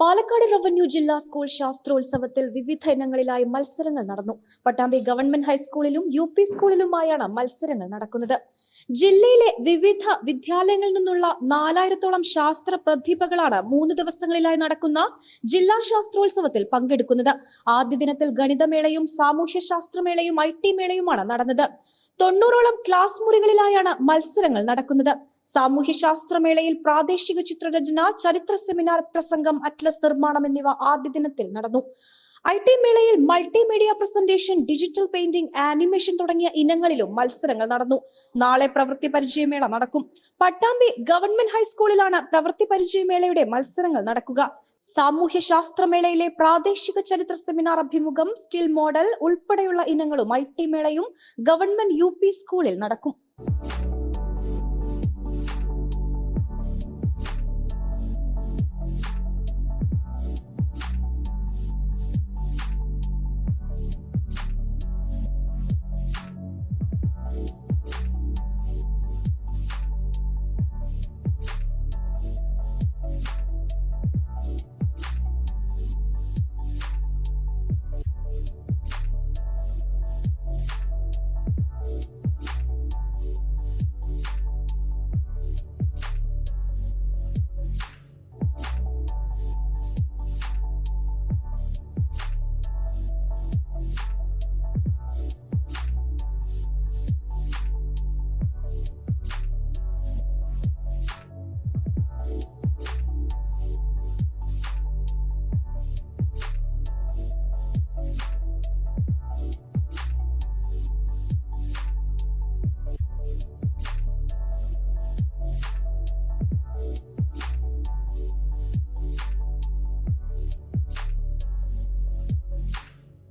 Palakkad revenue ജില്ലാ school ശാസ്ത്രോത്സവത്തിൽ വിവിധ ഇനങ്ങളിലായി മത്സരങ്ങൾ നടന്നു. പട്ടാമ്പി ഗവൺമെന്റ് ഹൈസ്കൂളിലും യു പി സ്കൂളിലുമായാണ് മത്സരങ്ങൾ നടക്കുന്നത്. ജില്ലയിലെ വിവിധ വിദ്യാലയങ്ങളിൽ നിന്നുള്ള നാലായിരത്തോളം ശാസ്ത്ര പ്രതിഭകളാണ് മൂന്ന് ദിവസങ്ങളിലായി നടക്കുന്ന ജില്ലാ ശാസ്ത്രോത്സവത്തിൽ പങ്കെടുക്കുന്നത്. ആദ്യ ദിനത്തിൽ ഗണിതമേളയും സാമൂഹ്യ ശാസ്ത്രമേളയും ഐ ടി മേളയുമാണ് നടന്നത്. തൊണ്ണൂറോളം ക്ലാസ് മുറികളിലായാണ് മത്സരങ്ങൾ നടക്കുന്നത്. സാമൂഹ്യ ശാസ്ത്രമേളയിൽ പ്രാദേശിക ചിത്രരചന ചരിത്ര സെമിനാർ പ്രസംഗം അറ്റ്ലസ് നിർമ്മാണം എന്നിവ ആദ്യ ദിനത്തിൽ നടന്നു. ഐ ടി മേളയിൽ multimedia presentation digital painting animation തുടങ്ങിയ ഇനങ്ങളിലും മത്സരങ്ങൾ നടന്നു. നാളെ പ്രവൃത്തി പരിചയമേള നടക്കും. പട്ടാമ്പി ഗവൺമെന്റ് ഹൈസ്കൂളിലാണ് പ്രവൃത്തി പരിചയമേളയുടെ മത്സരങ്ങൾ നടക്കുക. സാമൂഹ്യ ശാസ്ത്രമേളയിലെ പ്രാദേശിക ചരിത്ര സെമിനാർ അഭിമുഖം സ്റ്റിൽ മോഡൽ ഉൾപ്പെടെയുള്ള ഇനങ്ങളും ഐ ടി മേളയും ഗവൺമെന്റ് യു പി സ്കൂളിൽ നടക്കും.